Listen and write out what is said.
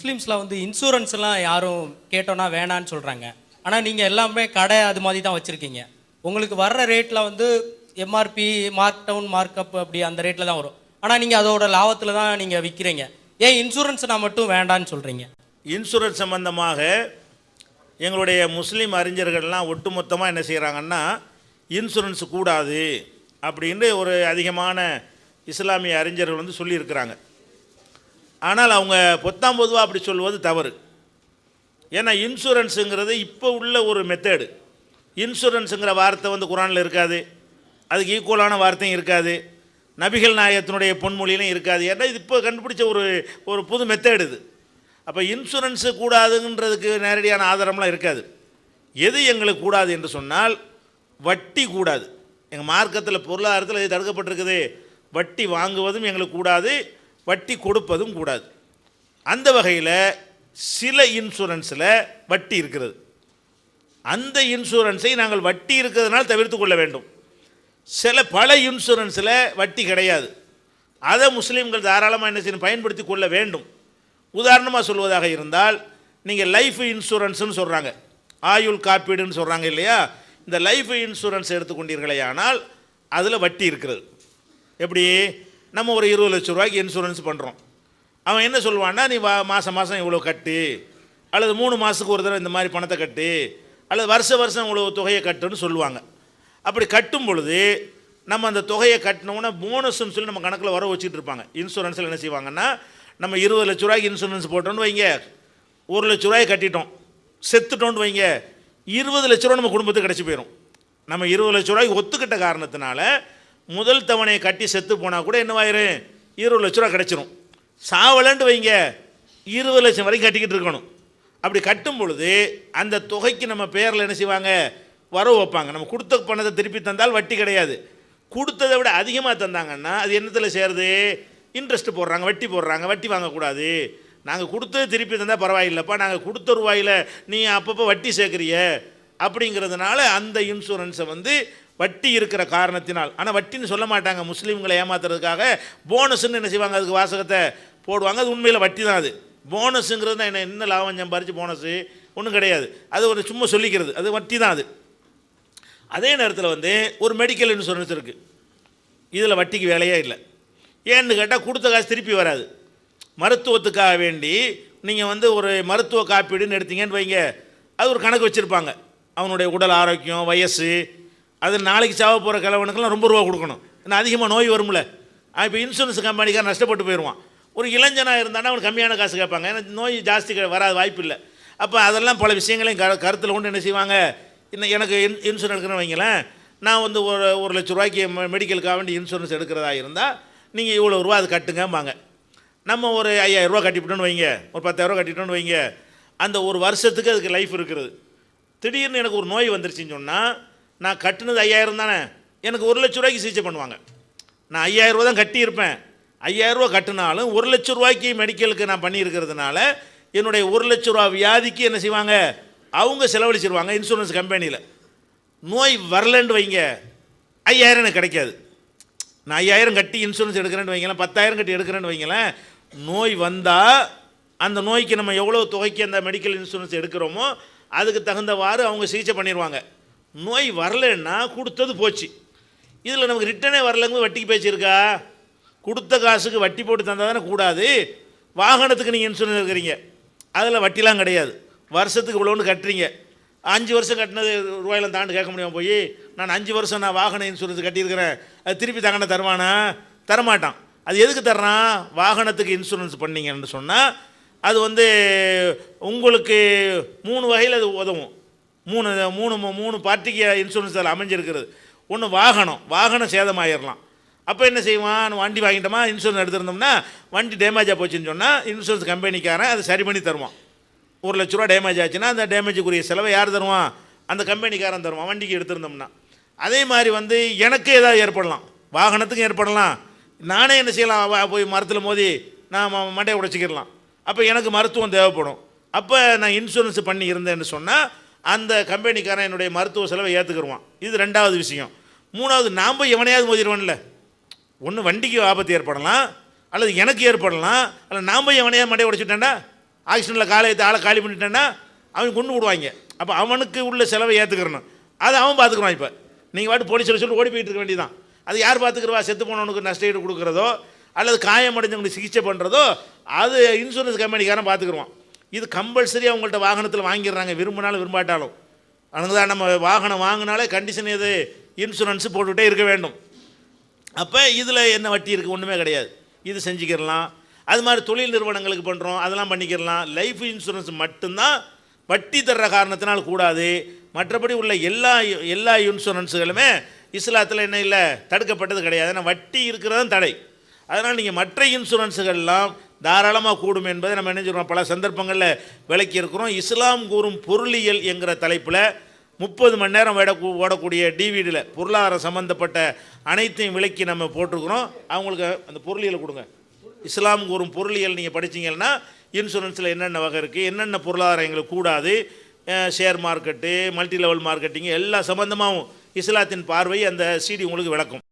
முஸ்லீம்ஸில் வந்து இன்சூரன்ஸ் எல்லாம் யாரும் கேட்டோன்னா வேணான்னு சொல்கிறாங்க ஆனால் நீங்கள் எல்லாமே கடை அது மாதிரி தான் வச்சுருக்கீங்க. உங்களுக்கு வர்ற ரேட்டில் வந்து MRP mark down mark up அப்படி அந்த ரேட்டில் தான் வரும். ஆனால் நீங்கள் அதோட லாபத்தில் தான் நீங்கள் விற்கிறீங்க ஏன் இன்சூரன்ஸ் நான் மட்டும் வேண்டான்னு சொல்கிறீங்க இன்சூரன்ஸ் சம்மந்தமாக எங்களுடைய முஸ்லீம் அறிஞர்கள்லாம் ஒட்டுமொத்தமாக என்ன செய்கிறாங்கன்னா இன்சூரன்ஸ் கூடாது அப்படின்னு ஒரு அதிகமான இஸ்லாமிய அறிஞர்கள் வந்து சொல்லியிருக்கிறாங்க. ஆனால் அவங்க பொத்தாம் பொதுவாக அப்படி சொல்வது தவறு. ஏன்னா இன்சூரன்ஸுங்கிறது இப்போ உள்ள ஒரு மெத்தேடு இன்சூரன்ஸுங்கிற வார்த்தை வந்து குரானில் இருக்காது. அதுக்கு ஈக்குவலான வார்த்தையும் இருக்காது. நபிகள் நாயகத்தினுடைய பொன்மொழியிலும் இருக்காது. ஏன்னா இது இப்போ கண்டுபிடிச்ச ஒரு ஒரு புது மெத்தேடு இது. அப்போ இன்சூரன்ஸு கூடாதுன்றதுக்கு நேரடியான ஆதாரம்லாம் இருக்காது. எது எங்களுக்கு கூடாது என்று சொன்னால் வட்டி கூடாது. எங்கள் மார்க்கத்தில் பொருளாதாரத்தில் இது தடுக்கப்பட்டிருக்குது. வட்டி வாங்குவதும் எங்களுக்கு கூடாது. வட்டி கொடுப்பதும் கூடாது. அந்த வகையில் சில இன்சூரன்ஸில் வட்டி இருக்கிறது. அந்த இன்சூரன்ஸை நாங்கள் வட்டி இருக்கிறதுனால தவிர்த்து கொள்ள வேண்டும். சில பல இன்சூரன்ஸில் வட்டி கிடையாது. அதை முஸ்லீம்கள் தாராளமாக என்ன செய்யணும்? பயன்படுத்தி கொள்ள வேண்டும். உதாரணமாக சொல்வதாக இருந்தால் நீங்கள் லைஃப் இன்சூரன்ஸ்னு சொல்கிறாங்க ஆயுள் காப்பீடுன்னு சொல்கிறாங்க இல்லையா? இந்த லைஃப் இன்சூரன்ஸ் எடுத்துக்கொண்டீர்களே ஆனால் அதில் வட்டி இருக்கிறது. எப்படி? நம்ம ஒரு இருபது லட்ச ரூபாய்க்கு இன்சூரன்ஸ் பண்ணுறோம் அவன் என்ன சொல்லுவான்னா நீ வா மாதம் மாதம் இவ்வளோ கட்டு. அல்லது மூணு மாதத்துக்கு ஒரு தடவை இந்த மாதிரி பணத்தை கட்டு. அல்லது வருஷ வருஷம் இவ்வளோ தொகையை கட்டுன்னு சொல்லுவாங்க. அப்படி கட்டும் பொழுது நம்ம அந்த தொகையை கட்டினோன்னா போனஸ்ன்னு சொல்லி நம்ம கணக்கில் வர வச்சுட்டு இருப்பாங்க. இன்சூரன்ஸில் என்ன செய்வாங்கன்னா நம்ம இருபது லட்ச ரூபாய்க்கு இன்சூரன்ஸ் போட்டோன்னு வைங்க. ஒரு லட்ச ரூபாய் கட்டிட்டோம். செத்துட்டோன்னு வைங்க. இருபது லட்ச ரூபா நம்ம குடும்பத்துக்கு கிடச்சி போயிடும் நம்ம இருபது லட்ச ரூபாய்க்கு ஒத்துக்கிட்ட காரணத்தினால முதல் தவணையை கட்டி செத்து போனால் கூட என்னவாயிரும் இருபது லட்ச ரூபா கிடச்சிரும். சாவலன்ட்டு வைங்க. இருபது லட்சம் வரைக்கும் கட்டிக்கிட்டு இருக்கணும். அப்படி கட்டும் பொழுது அந்த தொகைக்கு நம்ம பேரில் என்ன செய்வாங்க? வரவு வைப்பாங்க. நம்ம கொடுத்த பணத்தை திருப்பி தந்தால் வட்டி கிடையாது. கொடுத்ததை விட அதிகமாக தந்தாங்கன்னா அது என்னத்தில் சேருது? இன்ட்ரெஸ்ட் போடுறாங்க வட்டி போடுறாங்க வட்டி வாங்கக்கூடாது. நாங்கள் கொடுத்தது திருப்பி தந்தால் பரவாயில்லைப்பா. நாங்கள் கொடுத்த ரூபாயில் நீ அப்பப்போ வட்டி சேர்க்குறிய. அப்படிங்கிறதுனால அந்த இன்சூரன்ஸை வந்து வட்டி இருக்கிற காரணத்தினால். ஆனால் வட்டின்னு சொல்ல மாட்டாங்க. முஸ்லீம்களை ஏமாத்துறதுக்காக போனஸ்ன்னு என்ன செய்வாங்க? அதுக்கு வாசகத்தை போடுவாங்க. அது உண்மையில் வட்டி தான் அது. போனஸுங்கிறது தான் என்ன என்ன லாபம் சம்பாரித்து போனஸு? ஒன்றும் கிடையாது. அது ஒரு சும்மா சொல்லிக்கிறது. அது வட்டி தான் அது. அதே நேரத்தில் வந்து ஒரு மெடிக்கல் இன்சூரன்ஸ் இருக்குது இதில் வட்டிக்கு வேலையே இல்லை. ஏன்னு கேட்டால் கொடுத்த காசு திருப்பி வராது. மருத்துவத்துக்காக வேண்டி நீங்கள் வந்து ஒரு மருத்துவ காப்பீடுன்னு எடுத்தீங்கன்னு வைங்க. அது ஒரு கணக்கு வச்சுருப்பாங்க. அவனுடைய உடல் ஆரோக்கியம் வயசு அது நாளைக்கு சாவ போகிற கிழவனுக்கெல்லாம் ரொம்ப ரூபா கொடுக்கணும். ஏன்னா அதிகமாக நோய் வரும்ல. இப்போ இன்சூரன்ஸ் கம்பெனிக்கார நஷ்டப்பட்டு போயிடுவான். ஒரு இளைஞனாக இருந்தானா அவனுக்கு கம்மியான காசு கேட்பாங்க. ஏன்னா நோய் ஜாஸ்தி வராது வாய்ப்பு இல்லை. அப்போ அதெல்லாம் பல விஷயங்களையும் க கருத்தில் கொண்டு என்ன செய்வாங்க? இன்னும் எனக்கு இன் இன்சூரன்ஸ் எடுக்கணும்னு வைங்களேன். நான் வந்து ஒரு ஒரு லட்ச ரூபாய்க்கு மெடிக்கலுக்காக வேண்டி இன்சூரன்ஸ் எடுக்கிறதா இருந்தால் நீங்கள் இவ்வளோ ரூபா அது கட்டுங்கம்பாங்க. நம்ம ஒரு ஐயாயிரரூவா ரூபா கட்டிவிட்டோன்னு வைங்க. ஒரு பத்தாயிரம் ரூபா கட்டிட்டோன்னு வைங்க. அந்த ஒரு வருஷத்துக்கு அதுக்கு லைஃப் இருக்கிறது திடீர்னு எனக்கு ஒரு நோய் வந்துருச்சுன்னு சொன்னால் நான் கட்டினது ஐயாயிரம் தானே? எனக்கு ஒரு லட்ச ரூபாய்க்கு சிகிச்சை பண்ணுவாங்க. நான் ஐயாயிரம் ரூபா தான் கட்டியிருப்பேன். ஐயாயிரம் ரூபா கட்டினாலும் ஒரு லட்ச ரூபாய்க்கு மெடிக்கலுக்கு நான் பண்ணியிருக்கிறதுனால என்னுடைய ஒரு லட்ச ரூபா வியாதிக்கு என்ன செய்வாங்க? அவங்க செலவழிச்சிருவாங்க இன்சூரன்ஸ் கம்பெனியில் நோய் வரலன்னு வைங்க. ஐயாயிரம் எனக்கு கிடைக்காது. நான் ஐயாயிரம் கட்டி இன்சூரன்ஸ் எடுக்கிறேன்னு வைங்களேன் பத்தாயிரம் கட்டி எடுக்கிறேன்னு வைங்களேன் நோய் வந்தால் அந்த நோய்க்கு நம்ம எவ்வளோ தொகைக்கு அந்த மெடிக்கல் இன்சூரன்ஸ் எடுக்கிறோமோ அதுக்கு தகுந்தவாறு அவங்க சிகிச்சை பண்ணிடுவாங்க நோய் வரலன்னா கொடுத்தது போச்சு. இதில் நமக்கு ரிட்டனே வரலங்க வட்டிக்கு பேச்சிருக்கா கொடுத்த காசுக்கு வட்டி போட்டு தந்தால் தானே கூடாது? வாகனத்துக்கு நீங்கள் இன்சூரன்ஸ் இருக்கிறீங்க. அதில் வட்டிலாம் கிடையாது. வருஷத்துக்கு இவ்வளோன்னு கட்டுறீங்க. அஞ்சு வருஷம் கட்டினது ரூபாயிலாம் தாண்டு கேட்க முடியாமல் போய் நான் அஞ்சு வருஷம் நான் வாகன இன்சூரன்ஸ் கட்டியிருக்கிறேன். அது திருப்பி தங்கன தருவானா? தரமாட்டான். அது எதுக்கு தர்றான்? வாகனத்துக்கு இன்சூரன்ஸ் பண்ணீங்கன்னு சொன்னால் அது வந்து உங்களுக்கு மூணு வகையில் அது உதவும். மூணு மூணு மூணு பார்ட்டிக்கு இன்சூரன்ஸ் அதில் அமைஞ்சிருக்கிறது. ஒன்று வாகனம் வாகனம் சேதமாயிடலாம் அப்போ என்ன செய்வான்? வண்டி வாங்கிட்டோமா? இன்சூரன்ஸ் எடுத்திருந்தோம்னா வண்டி டேமேஜாக போச்சுன்னு சொன்னால் இன்சூரன்ஸ் கம்பெனிக்காரன் அதை சரி பண்ணி தருவான். ஒரு லட்ச ரூபா டேமேஜ் ஆச்சுன்னா அந்த டேமேஜுக்குரிய செலவை யார் தருவான்? அந்த கம்பெனிக்காரன் தருவான் வண்டிக்கு எடுத்திருந்தோம்னா. அதே மாதிரி வந்து எனக்கு ஏதாவது ஏற்படலாம். வாகனத்துக்கும் ஏற்படலாம். நானே என்ன செய்யலாம்? போய் மரத்தில் மோதி நான் ம- மண்டையை உடைச்சிக்கிடலாம். அப்போ எனக்கு மருத்துவம் தேவைப்படும். அப்போ நான் இன்சூரன்ஸ் பண்ணி இருந்தேன்னு சொன்னால் அந்த கம்பெனிக்காரன் என்னுடைய மருத்துவ செலவை ஏற்றுக்கிடுவான் இது ரெண்டாவது விஷயம். மூணாவது நாம் போய் எவனையாவது மோதிடுவேன்ல ஒன்று வண்டிக்கு ஆபத்து ஏற்படலாம் அல்லது எனக்கு ஏற்படலாம் அல்ல நாம் போய் எவனையா மண்டையை உடைச்சிட்டேன்டா ஆக்சிடெண்ட்டில் காலை ஆளை காலி பண்ணிட்டேன்னா அவன் கொண்டு விடுவாங்க. அப்போ அவனுக்கு உள்ள செலவை ஏற்றுக்கிறணும் அதை அவன் பார்த்துக்குறான் இப்போ. நீங்கள் வாட்டு போலீஸில் சொல்லி ஓடி போயிட்டு இருக்க வேண்டியதான் அது யார் பார்த்துக்கிறவா செத்து போனவனுக்கு நஷ்டஈடு கொடுக்குறதோ அல்லது காயமடைஞ்சவங்களுக்கு சிகிச்சை பண்ணுறதோ அது இன்சூரன்ஸ் கம்பெனிக்காரன் பார்த்துக்குருவான் இது கம்பல்சரி அவங்கள்ட்ட வாகனத்தில் வாங்கிடுறாங்க. விரும்பினாலும் விரும்பாட்டாலும். அதனால தான் நம்ம வாகனம் வாங்கினாலே கண்டிஷன் எது இன்சூரன்ஸ் போட்டுக்கிட்டே இருக்க வேண்டும். அப்போ இதில் என்ன வட்டி இருக்குது ஒன்றுமே கிடையாது. இது செஞ்சுக்கிடலாம். அது மாதிரி தொழில் நிறுவனங்களுக்கு பண்ணுறோம் அதெல்லாம் பண்ணிக்கிடலாம். லைஃப் இன்சூரன்ஸ் மட்டும்தான் வட்டி தர்ற காரணத்தினால் கூடாது. மற்றபடி உள்ள எல்லா எல்லா இன்சூரன்ஸுகளுமே இஸ்லாத்தில் என்ன இல்லை? தடுக்கப்பட்டது கிடையாது. ஏன்னா வட்டி இருக்கிறதான் தடை. அதனால் நீங்கள் மற்ற இன்சூரன்ஸுகள்லாம் தாராளமாக கூடும் என்பதை நம்ம என்ன சொல்கிறோம் பல சந்தர்ப்பங்களில் விளக்கி இருக்கிறோம். இஸ்லாம் கூறும் பொருளியல் என்கிற தலைப்பில் முப்பது மணி நேரம் ஓடக்கூடிய டிவிடியில் பொருளாதாரம் சம்மந்தப்பட்ட அனைத்தையும் விளக்கி நம்ம போட்டிருக்கிறோம். அவங்களுக்கு அந்த பொருளியலை கொடுங்க. இஸ்லாம் கூறும் பொருளியல் நீங்கள் படிச்சீங்கன்னா இன்சூரன்ஸில் என்னென்ன வகை இருக்குது என்னென்ன பொருளாதாரம் எங்களுக்கு கூடாது? Share market multi level marketing எல்லா சம்மந்தமாகவும் இஸ்லாத்தின் பார்வை அந்த சிடி உங்களுக்கு விளக்கும்.